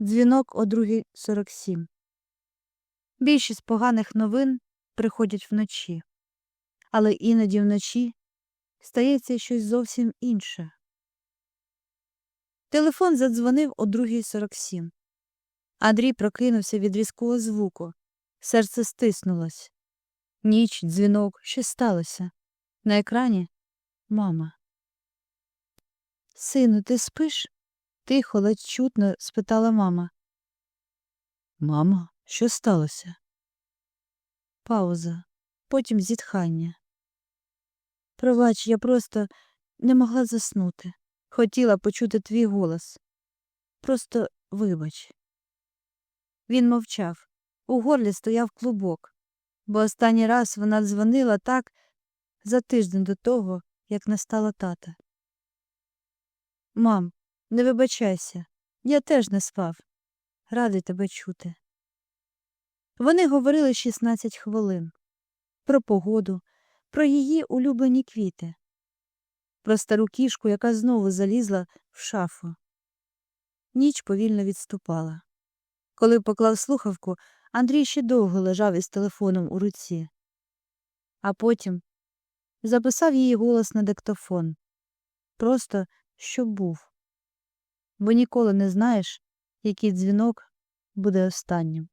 Дзвінок о 2.47. Більшість поганих новин приходять вночі, але іноді вночі стається щось зовсім інше. Телефон задзвонив о 2.47. Андрій прокинувся від різкого звуку. Серце стиснулось. Ніч, дзвінок, що сталося? На екрані мама. Сину, ти спиш? Тихо, ледь чутно спитала мама. Мамо, що сталося? Пауза, потім зітхання. Пробач, я просто не могла заснути. Хотіла почути твій голос. Просто вибач. Він мовчав. У горлі стояв клубок, бо останній раз вона дзвонила так за тиждень до того, як настала тата. Мам, не вибачайся, я теж не спав. Радий тебе чути. Вони говорили 16 хвилин про погоду, про її улюблені квіти, про стару кішку, яка знову залізла в шафу. Ніч повільно відступала. Коли поклав слухавку, Андрій ще довго лежав із телефоном у руці, а потім записав її голос на диктофон. Просто щоб був. Бо ніколи не знаєш, який дзвінок буде останнім.